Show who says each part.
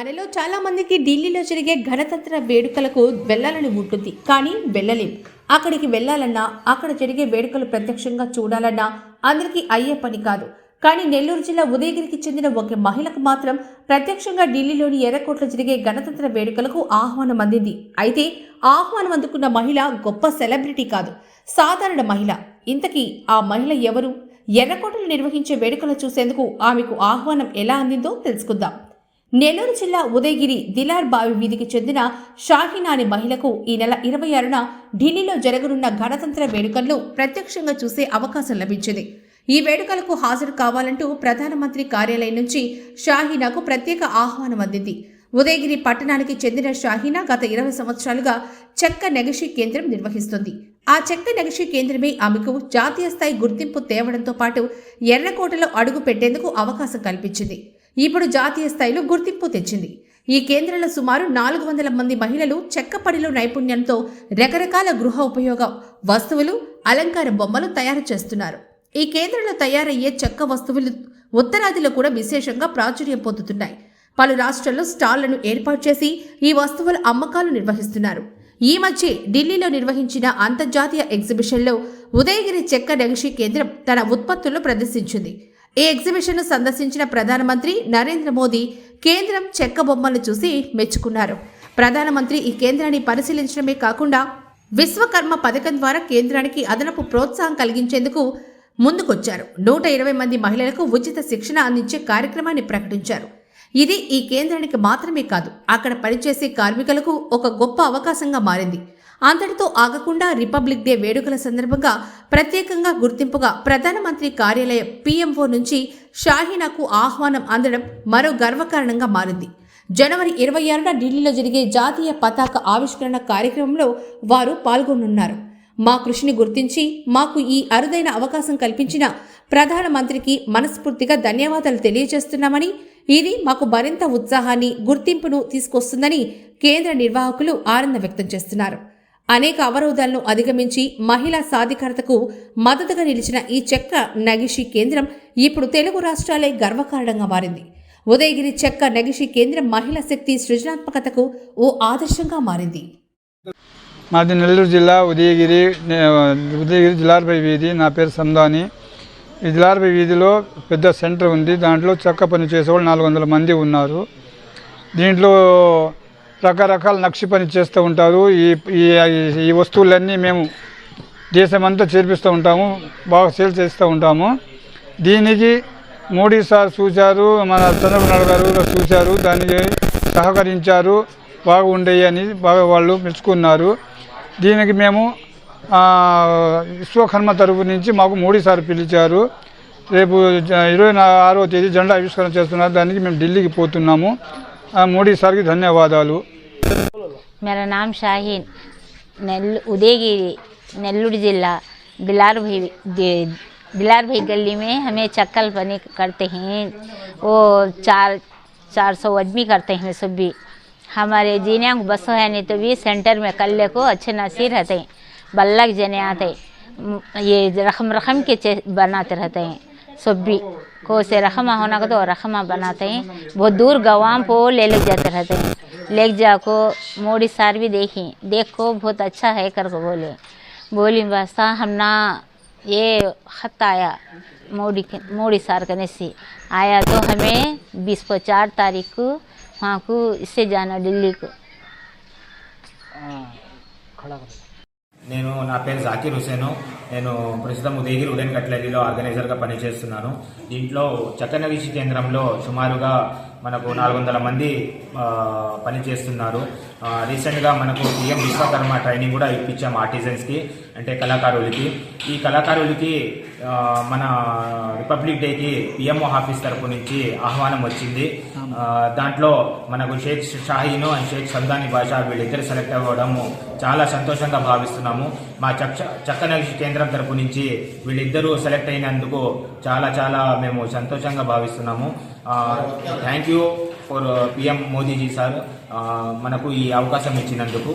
Speaker 1: మనలో చాలామందికి ఢిల్లీలో జరిగే గణతంత్ర వేడుకలకు వెళ్ళాలని ఉంటుంది. కానీ వెళ్ళలేం. అక్కడికి వెళ్ళాలన్నా అక్కడ జరిగే వేడుకలు ప్రత్యక్షంగా చూడాలన్నా అందరికీ అయ్యే పని కాదు. కానీ నెల్లూరు జిల్లా ఉదయగిరికి చెందిన ఒక మహిళకు మాత్రం ప్రత్యక్షంగా ఢిల్లీలోని ఎర్రకోట్లో జరిగే గణతంత్ర వేడుకలకు ఆహ్వానం అందింది. అయితే ఆహ్వానం అందుకున్న మహిళ గొప్ప సెలబ్రిటీ కాదు. సాధారణ మహిళ. ఇంతకీ ఆ మహిళ ఎవరు? ఎర్రకోటలు నిర్వహించే వేడుకలు చూసేందుకు ఆమెకు ఆహ్వానం ఎలా అందిందో తెలుసుకుందాం. నెల్లూరు జిల్లా ఉదయగిరి దిలార్ బావి వీధికి చెందిన షాహీన్ అనే మహిళకు ఈ నెల ఇరవై ఆరున ఢిల్లీలో జరగనున్న గణతంత్ర వేడుకల్లో ప్రత్యక్షంగా చూసే అవకాశం లభించింది. ఈ వేడుకలకు హాజరు కావాలంటూ ప్రధానమంత్రి కార్యాలయం నుంచి షాహీనాకు ప్రత్యేక ఆహ్వానం అందింది. ఉదయగిరి పట్టణానికి చెందిన షాహీనా గత ఇరవై సంవత్సరాలుగా చెక్క నెగషి కేంద్రం నిర్వహిస్తుంది. ఆ చెక్క నెగషి కేంద్రమే ఆమెకు జాతీయ స్థాయి గుర్తింపు తేవడంతో పాటు ఎర్రకోటలో అడుగు పెట్టేందుకు అవకాశం కల్పించింది. ఇప్పుడు జాతీయ స్థాయిలో గుర్తింపు తెచ్చింది. ఈ కేంద్రంలో సుమారు నాలుగు వందల మంది మహిళలు చెక్క పడిలో నైపుణ్యంతో రకరకాల గృహ ఉపయోగ వస్తువులు అలంకార బొమ్మలు తయారు చేస్తున్నారు. ఈ కేంద్రంలో తయారయ్యే చెక్క వస్తువులు ఉత్తరాదిలో కూడా విశేషంగా ప్రాచుర్యం పొందుతున్నాయి. పలు రాష్ట్రాల్లో స్టాళ్ళను ఏర్పాటు చేసి ఈ వస్తువుల అమ్మకాలు నిర్వహిస్తున్నారు. ఈ మధ్య ఢిల్లీలో నిర్వహించిన అంతర్జాతీయ ఎగ్జిబిషన్లో ఉదయగిరి చెక్క నగిషి కేంద్రం తన ఉత్పత్తులను ప్రదర్శించింది. ఈ ఎగ్జిబిషన్ను సందర్శించిన ప్రధానమంత్రి నరేంద్ర మోదీ కేంద్రం చెక్క బొమ్మలు చూసి మెచ్చుకున్నారు. ప్రధానమంత్రి ఈ కేంద్రాన్ని పరిశీలించడమే కాకుండా విశ్వకర్మ పథకం ద్వారా కేంద్రానికి అదనపు ప్రోత్సాహం కలిగించేందుకు ముందుకొచ్చారు. నూట ఇరవై మంది మహిళలకు ఉచిత శిక్షణ అందించే కార్యక్రమాన్ని ప్రకటించారు. ఇది ఈ కేంద్రానికి మాత్రమే కాదు అక్కడ పనిచేసే కార్మికులకు ఒక గొప్ప అవకాశంగా మారింది. అంతటితో ఆగకుండా రిపబ్లిక్ డే వేడుకల సందర్భంగా ప్రత్యేకంగా గుర్తింపుగా ప్రధానమంత్రి కార్యాలయం పీఎంఓ నుంచి షాహీనాకు ఆహ్వానం అందడం మరో గర్వకారణంగా మారింది. జనవరి ఇరవై ఆరున ఢిల్లీలో జరిగే జాతీయ పతాక ఆవిష్కరణ కార్యక్రమంలో వారు పాల్గొనున్నారు మా కృషిని గుర్తించి మాకు ఈ అరుదైన అవకాశం కల్పించిన ప్రధానమంత్రికి మనస్ఫూర్తిగా ధన్యవాదాలు తెలియజేస్తున్నామని ఇది మాకు మరింత ఉత్సాహాన్ని గుర్తింపును తీసుకొస్తుందని కేంద్ర నిర్వాహకులు ఆనందం వ్యక్తం చేస్తున్నారు. అనేక అవరోధాలను అధిగమించి మహిళా సాధికారతకు మద్దతుగా నిలిచిన ఈ చెక్క నగిషి కేంద్రం ఇప్పుడు తెలుగు రాష్ట్రాలే గర్వకారణంగా మారింది. ఉదయగిరి చెక్క నగిషి కేంద్రం మహిళా శక్తి సృజనాత్మకతకు ఓ ఆదర్శంగా మారింది.
Speaker 2: మాది నెల్లూరు జిల్లా ఉదయగిరి ఉదయగిరి జిల్లాపై వీధి. నా పేరు సందాని. ఈ జిల్లాపై వీధిలో పెద్ద సెంటర్ ఉంది. దాంట్లో చెక్క పని చేసేవాళ్ళు నాలుగు వందల మంది ఉన్నారు. దీంట్లో రకరకాల నక్షి పని చేస్తూ ఉంటారు. ఈ ఈ ఈ వస్తువులన్నీ మేము దేశమంతా చేర్పిస్తూ ఉంటాము. బాగా సేల్ చేస్తూ ఉంటాము. దీనికి మోడీ సార్ చూశారు మన చంద్రబాబు గారు చూశారు దానికి సహకరించారు బాగుండేవి అని బాగా వాళ్ళు మెచ్చుకున్నారు. దీనికి మేము విశ్వకర్మ తరపు నుంచి మాకు మోడీ సార్ పిలిచారు. రేపు జ- ఇరవై ఆరో తేదీ జెండా ఆవిష్కరణ చేస్తున్నారు. దానికి మేము ఢిల్లీకి పోతున్నాము. మోడీ సార్కి ధన్యవాదాలు
Speaker 3: मेरा नाम शाहीन नेल्लू उदयगिरी नेल्लूर जिला दिलार भाई दि- दिलार भाई गली में हमें चक्कल बने करते हैं वो चार चार सौ आदमी करते हैं सब भी हमारे जीने को बस है नहीं तो भी सेंटर में कल्ले को अच्छे नसीर रहते हैं बल्लक जने आते म- ये रकम रकम के चे- बनाते रहते हैं सब भी को से रखमा होना का तो रखमा बनाते हैं बहुत दूर गवाम को ले ले जाते रहते हैं ले जाको मोदी सार भी देखी देखो बहुत अच्छा है कर को बोले बोली वास्ता हम ना ये खत आया मोदी के मोदी सार करने से आया तो हमें बीस को चार तारीख को वहाँ को इससे जाना दिल्ली को
Speaker 4: నేను నా పేరు జాకీర్ హుసేను నేను ప్రస్తుతం ఉదయగిరి ఉదయం కట్లరీలో ఆర్గనైజర్గా పనిచేస్తున్నాను. దీంట్లో చక్కనగిషి కేంద్రంలో సుమారుగా మనకు నాలుగు వందల మంది పనిచేస్తున్నారు. రీసెంట్గా మనకు పిఎం విశ్వకర్మ ట్రైనింగ్ కూడా ఇప్పించాము ఆర్టిజన్స్కి అంటే కళాకారులకి. ఈ కళాకారులకి మన రిపబ్లిక్ డేకి పిఎంఓ ఆఫీస్ తరపు నుంచి ఆహ్వానం వచ్చింది. దాంట్లో మనకు షేక్ షాహీను అండ్ షేక్ సందాని భాష వీళ్ళిద్దరు సెలెక్ట్ అవ్వడం చాలా సంతోషంగా భావిస్తున్నాము. మా చక్క చక్కనగిషి కేంద్రం తరపు నుంచి వీళ్ళిద్దరూ సెలెక్ట్ అయినందుకు చాలా చాలా మేము సంతోషంగా భావిస్తున్నాము. Thank you for PM Modi ji sir మనకు ఈ అవకాశం ఇచ్చినందుకు.